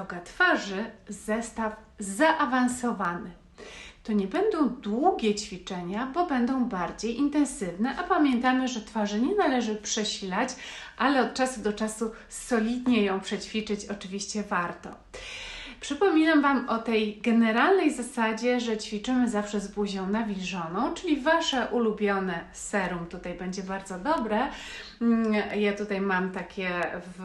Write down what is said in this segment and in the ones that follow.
Yoga twarzy zestaw zaawansowany. To nie będą długie ćwiczenia, bo będą bardziej intensywne, a pamiętamy, że twarzy nie należy przesilać, ale od czasu do czasu solidnie ją przećwiczyć oczywiście warto. Przypominam Wam o tej generalnej zasadzie, że ćwiczymy zawsze z buzią nawilżoną, czyli Wasze ulubione serum tutaj będzie bardzo dobre. Mm, Ja tutaj mam takie w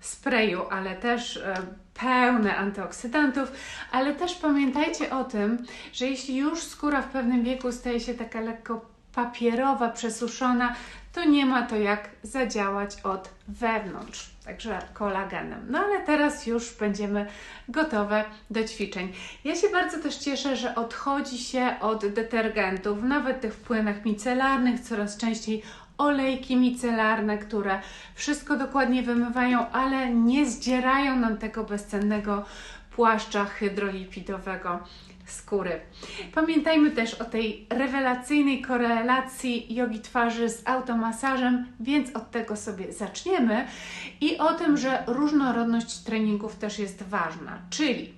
sprayu, ale też e, pełne antyoksydantów, ale też pamiętajcie o tym, że jeśli już skóra w pewnym wieku staje się taka lekko papierowa, przesuszona, to nie ma to jak zadziałać od wewnątrz, także kolagenem. No ale teraz już będziemy gotowe do ćwiczeń. Ja się bardzo też cieszę, że odchodzi się od detergentów, nawet tych w płynach micelarnych, coraz częściej olejki micelarne, które wszystko dokładnie wymywają, ale nie zdzierają nam tego bezcennego płaszcza hydrolipidowego skóry. Pamiętajmy też o tej rewelacyjnej korelacji jogi twarzy z automasażem, więc od tego sobie zaczniemy i o tym, że różnorodność treningów też jest ważna, czyli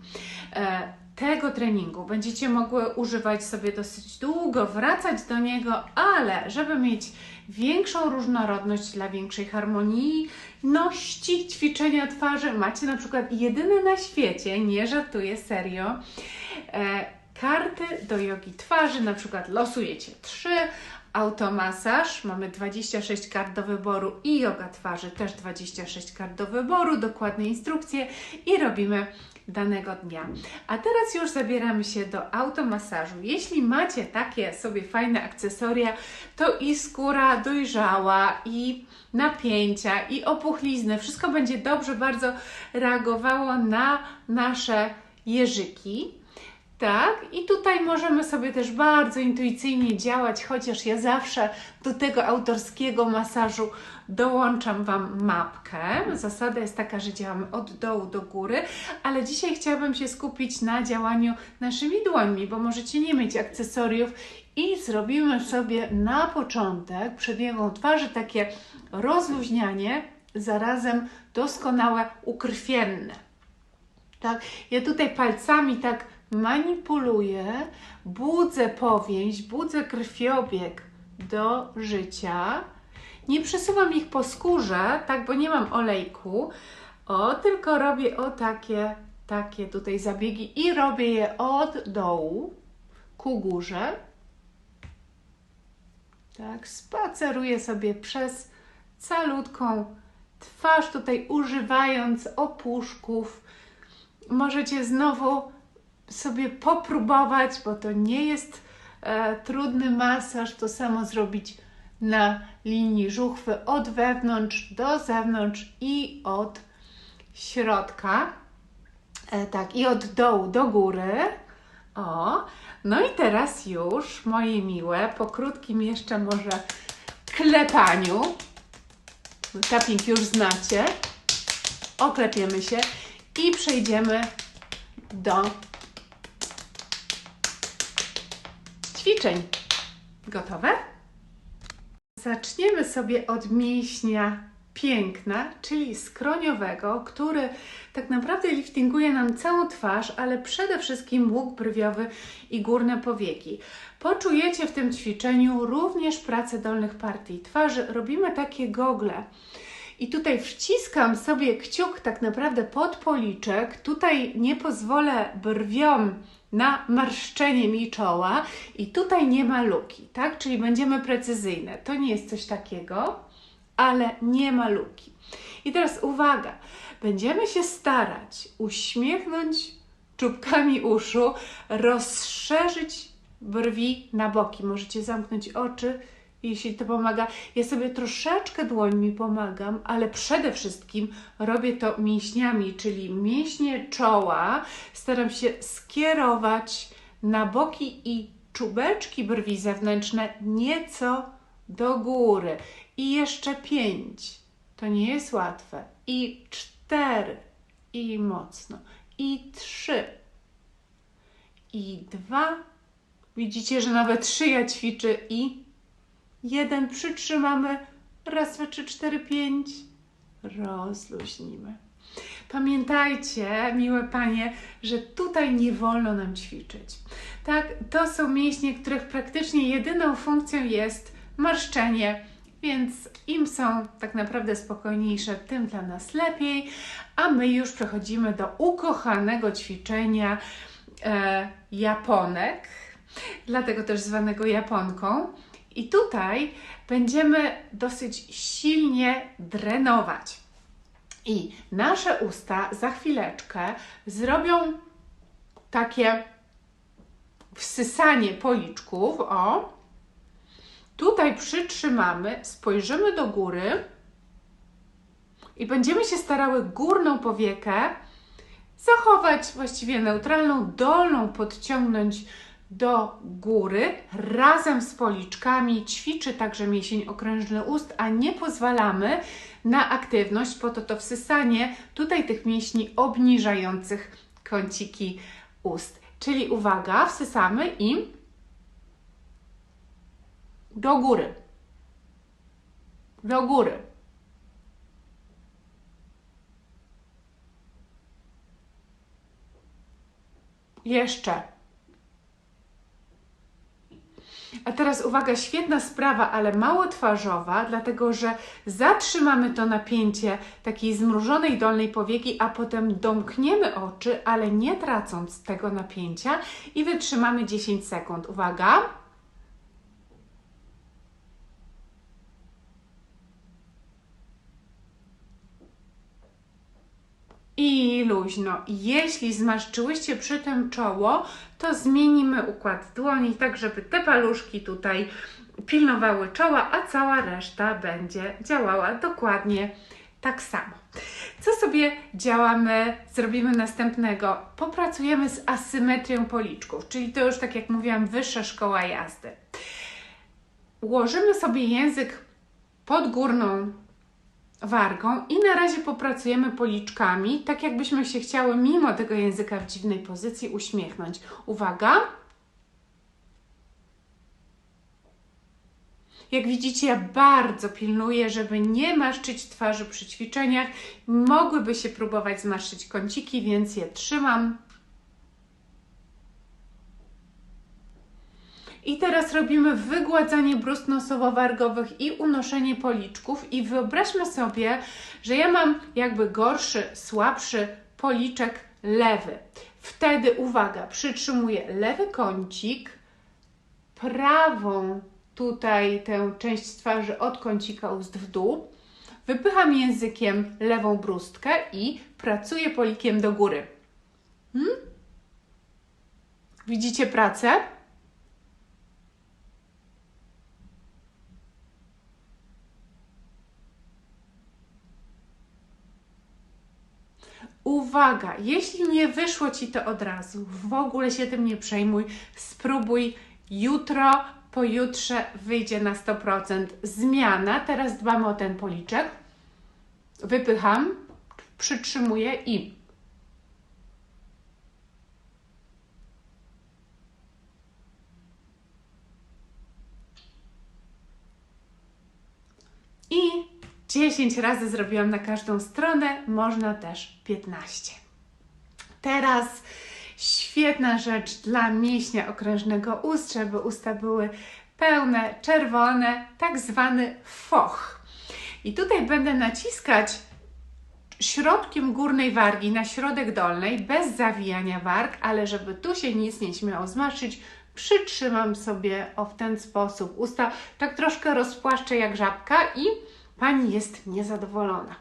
e, tego treningu będziecie mogły używać sobie dosyć długo, wracać do niego, ale żeby mieć większą różnorodność dla większej harmonijności ćwiczenia twarzy, macie na przykład jedyne na świecie, nie żartuję, serio, e, karty do jogi twarzy, na przykład losujecie trzy, automasaż, mamy 26 kart do wyboru i yoga twarzy też 26 kart do wyboru, dokładne instrukcje i robimy danego dnia. A teraz już zabieramy się do automasażu. Jeśli macie takie sobie fajne akcesoria, to i skóra dojrzała, i napięcia, i opuchlizny, wszystko będzie dobrze bardzo reagowało na nasze jeżyki. Tak, i tutaj możemy sobie też bardzo intuicyjnie działać, chociaż ja zawsze do tego autorskiego masażu dołączam Wam mapkę. Zasada jest taka, że działamy od dołu do góry, ale dzisiaj chciałabym się skupić na działaniu naszymi dłońmi, bo możecie nie mieć akcesoriów i zrobimy sobie na początek przed jogą twarzy takie rozluźnianie, zarazem doskonałe ukrwienne. Tak, ja tutaj palcami tak manipuluję, budzę powięź, budzę krwiobieg do życia. Nie przesuwam ich po skórze, tak, bo nie mam olejku. O, tylko robię o takie, takie tutaj zabiegi i robię je od dołu ku górze. Tak, spaceruję sobie przez calutką twarz, tutaj używając opuszków. Możecie znowu sobie popróbować, bo to nie jest e, trudny masaż. To samo zrobić na linii żuchwy od wewnątrz do zewnątrz i od środka. E, tak, i od dołu do góry. O, no i teraz już, moje miłe, po krótkim jeszcze może klepaniu. Tapping już znacie. Oklepiemy się i przejdziemy do ćwiczeń. Gotowe? Zaczniemy sobie od mięśnia piękna, czyli skroniowego, który tak naprawdę liftinguje nam całą twarz, ale przede wszystkim łuk brwiowy i górne powieki. Poczujecie w tym ćwiczeniu również pracę dolnych partii twarzy. Robimy takie gogle. I tutaj wciskam sobie kciuk tak naprawdę pod policzek. Tutaj nie pozwolę brwiom na marszczenie mi czoła i tutaj nie ma luki, tak? Czyli będziemy precyzyjne. To nie jest coś takiego, ale nie ma luki. I teraz uwaga, będziemy się starać uśmiechnąć czubkami uszu, rozszerzyć brwi na boki. Możecie zamknąć oczy, jeśli to pomaga. Ja sobie troszeczkę dłońmi pomagam, ale przede wszystkim robię to mięśniami, czyli mięśnie czoła. Staram się skierować na boki i czubeczki brwi zewnętrzne nieco do góry. I jeszcze pięć. To nie jest łatwe. I cztery. I mocno. I trzy. I dwa. Widzicie, że nawet szyja ćwiczy. I jeden. Przytrzymamy. Raz, dwa, trzy, cztery, pięć. Rozluźnimy. Pamiętajcie, miłe panie, że tutaj nie wolno nam ćwiczyć. Tak, to są mięśnie, których praktycznie jedyną funkcją jest marszczenie, więc im są tak naprawdę spokojniejsze, tym dla nas lepiej. A my już przechodzimy do ukochanego ćwiczenia e, Japonek, dlatego też zwanego Japonką. I tutaj będziemy dosyć silnie drenować. I nasze usta za chwileczkę zrobią takie wsysanie policzków. O, tutaj przytrzymamy, spojrzymy do góry i będziemy się starały górną powiekę zachować właściwie neutralną, dolną podciągnąć do góry razem z policzkami. Ćwiczy także mięsień okrężny ust, a nie pozwalamy na aktywność, po to to wsysanie tutaj tych mięśni obniżających kąciki ust. Czyli uwaga, wsysamy i do góry. Do góry. Jeszcze. A teraz uwaga, świetna sprawa, ale mało twarzowa, dlatego że zatrzymamy to napięcie takiej zmrużonej dolnej powieki, a potem domkniemy oczy, ale nie tracąc tego napięcia i wytrzymamy 10 sekund. Uwaga. Luźno. Jeśli zmarszczyłyście przy tym czoło, to zmienimy układ dłoni, tak żeby te paluszki tutaj pilnowały czoła, a cała reszta będzie działała dokładnie tak samo. Co sobie działamy, zrobimy następnego? Popracujemy z asymetrią policzków, czyli to już tak jak mówiłam, wyższa szkoła jazdy. Ułożymy sobie język pod górną wargą i na razie popracujemy policzkami, tak jakbyśmy się chciały mimo tego języka w dziwnej pozycji uśmiechnąć. Uwaga! Jak widzicie, ja bardzo pilnuję, żeby nie maszczyć twarzy przy ćwiczeniach. Mogłyby się próbować zmaszczyć kąciki, więc je trzymam I teraz robimy wygładzanie brust nosowo-wargowych i unoszenie policzków i wyobraźmy sobie, że ja mam jakby gorszy, słabszy policzek lewy. Wtedy uwaga, przytrzymuję lewy kącik, prawą tutaj tę część twarzy od kącika ust w dół, wypycham językiem lewą brustkę i pracuję polikiem do góry. Hmm? Widzicie pracę? Uwaga, jeśli nie wyszło Ci to od razu, w ogóle się tym nie przejmuj, spróbuj jutro, pojutrze wyjdzie na 100%. Zmiana, teraz dbamy o ten policzek. Wypycham, przytrzymuję i i 10 razy zrobiłam na każdą stronę, można też 15. Teraz świetna rzecz dla mięśnia okrężnego ust, żeby usta były pełne, czerwone, tak zwany foch. I tutaj będę naciskać środkiem górnej wargi na środek dolnej, bez zawijania warg, ale żeby tu się nic nie śmiało zmarszczyć, przytrzymam sobie o w ten sposób usta, tak troszkę rozpłaszczę jak żabka i Pani jest niezadowolona.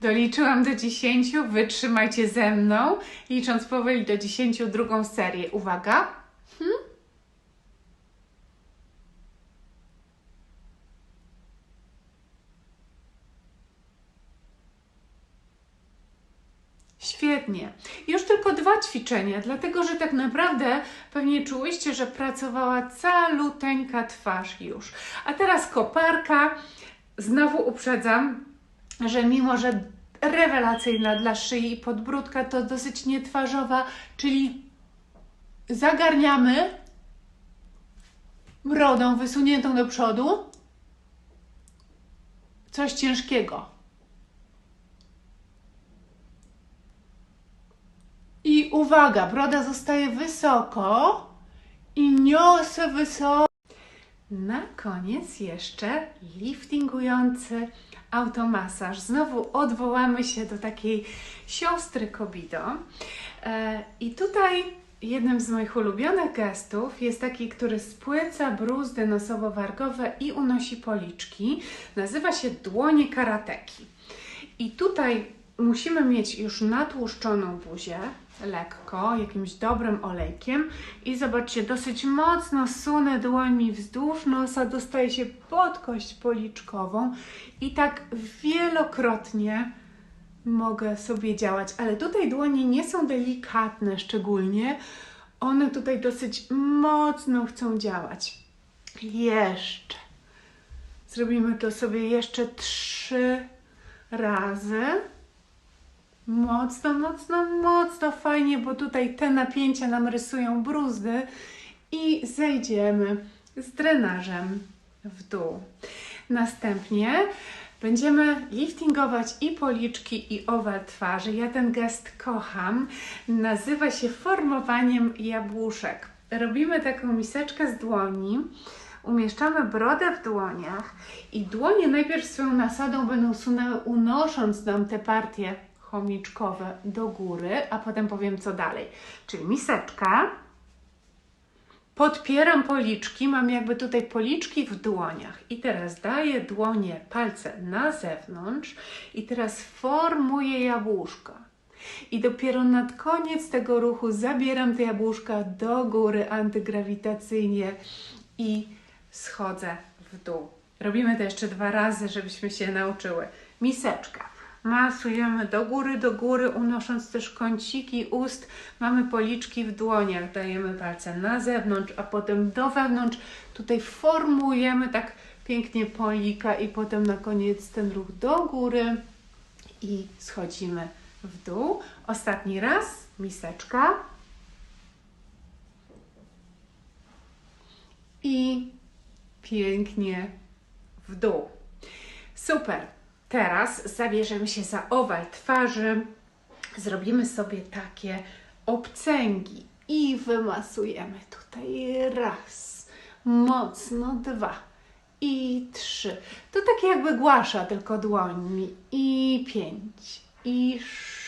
Doliczyłam do dziesięciu, wytrzymajcie ze mną, licząc powoli do dziesięciu drugą serię. Uwaga! Hmm? Świetnie. Już ćwiczenia, dlatego że tak naprawdę pewnie czułyście, że pracowała caluteńka twarz już. A teraz koparka. Znowu uprzedzam, że mimo, że rewelacyjna dla szyi i podbródka, to dosyć nietwarzowa, czyli zagarniamy brodą wysuniętą do przodu coś ciężkiego. I uwaga, broda zostaje wysoko i niosę wysoko. Na koniec jeszcze liftingujący automasaż. Znowu odwołamy się do takiej siostry Kobido. E, I tutaj jednym z moich ulubionych gestów jest taki, który spłyca bruzdy nosowo-wargowe i unosi policzki. Nazywa się dłonie karateki. I tutaj musimy mieć już natłuszczoną buzię, lekko, jakimś dobrym olejkiem i zobaczcie, dosyć mocno sunę dłońmi wzdłuż nosa, dostaje się pod kość policzkową i tak wielokrotnie mogę sobie działać, ale tutaj dłonie nie są delikatne szczególnie, one tutaj dosyć mocno chcą działać. Jeszcze. Zrobimy to sobie jeszcze trzy razy. Mocno, mocno, mocno fajnie, bo tutaj te napięcia nam rysują bruzdy i zejdziemy z drenażem w dół. Następnie będziemy liftingować i policzki, i owal twarzy. Ja ten gest kocham. Nazywa się formowaniem jabłuszek. Robimy taką miseczkę z dłoni. Umieszczamy brodę w dłoniach i dłonie najpierw swoją nasadą będą sunęły, unosząc nam te partie chomiczkowe do góry, a potem powiem co dalej. Czyli miseczka, podpieram policzki, mam jakby tutaj policzki w dłoniach i teraz daję dłonie, palce na zewnątrz i teraz formuję jabłuszka. I dopiero nad koniec tego ruchu zabieram te jabłuszka do góry antygrawitacyjnie i schodzę w dół. Robimy to jeszcze dwa razy, żebyśmy się nauczyły. Miseczka masujemy do góry, do góry, unosząc też kąciki ust. Mamy policzki w dłoniach, dajemy palce na zewnątrz, a potem do wewnątrz. Tutaj formujemy tak pięknie polika i potem na koniec ten ruch do góry i schodzimy w dół. Ostatni raz, miseczka. I pięknie w dół. Super. Teraz zabierzemy się za owal twarzy. Zrobimy sobie takie obcęgi i wymasujemy tutaj raz, mocno dwa i trzy. To takie jakby głasza, tylko dłońmi. I pięć, i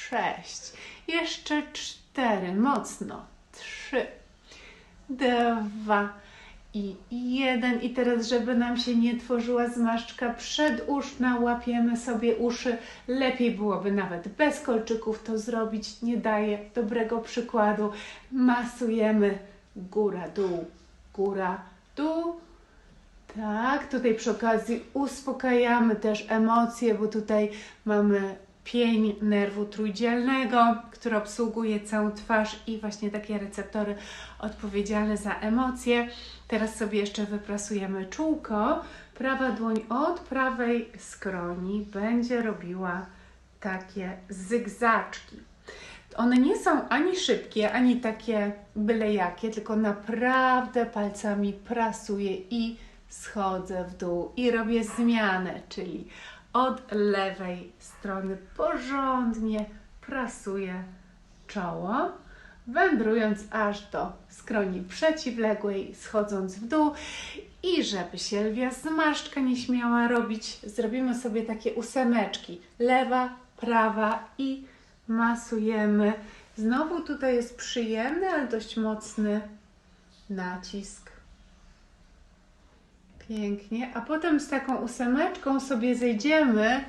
sześć, jeszcze cztery, mocno, trzy, dwa, i jeden. I teraz, żeby nam się nie tworzyła zmarszczka przeduszna, łapiemy sobie uszy. Lepiej byłoby nawet bez kolczyków to zrobić. Nie daje dobrego przykładu. Masujemy góra, dół, góra, dół. Tak, tutaj przy okazji uspokajamy też emocje, bo tutaj mamy pień nerwu trójdzielnego, który obsługuje całą twarz i właśnie takie receptory odpowiedzialne za emocje. Teraz sobie jeszcze wyprasujemy czółko. Prawa dłoń od prawej skroni będzie robiła takie zygzaczki. One nie są ani szybkie, ani takie byle jakie, tylko naprawdę palcami prasuję i schodzę w dół i robię zmianę, czyli od lewej strony porządnie prasuję czoło, wędrując aż do skroni przeciwległej, schodząc w dół. I żeby się lwia zmarszczka nie śmiała robić, zrobimy sobie takie ósemeczki. Lewa, prawa i masujemy. Znowu tutaj jest przyjemny, ale dość mocny nacisk. Pięknie. A potem z taką ósemeczką sobie zejdziemy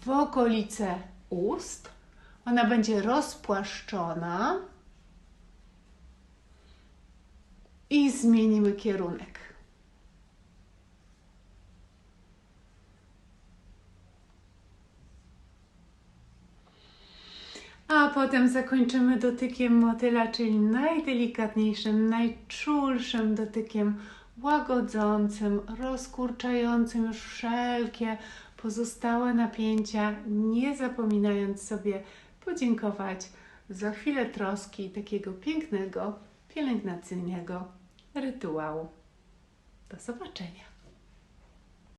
w okolice ust. Ona będzie rozpłaszczona. I zmienimy kierunek. A potem zakończymy dotykiem motyla, czyli najdelikatniejszym, najczulszym dotykiem łagodzącym, rozkurczającym już wszelkie pozostałe napięcia, nie zapominając sobie podziękować za chwilę troski takiego pięknego pielęgnacyjnego rytuału. Do zobaczenia.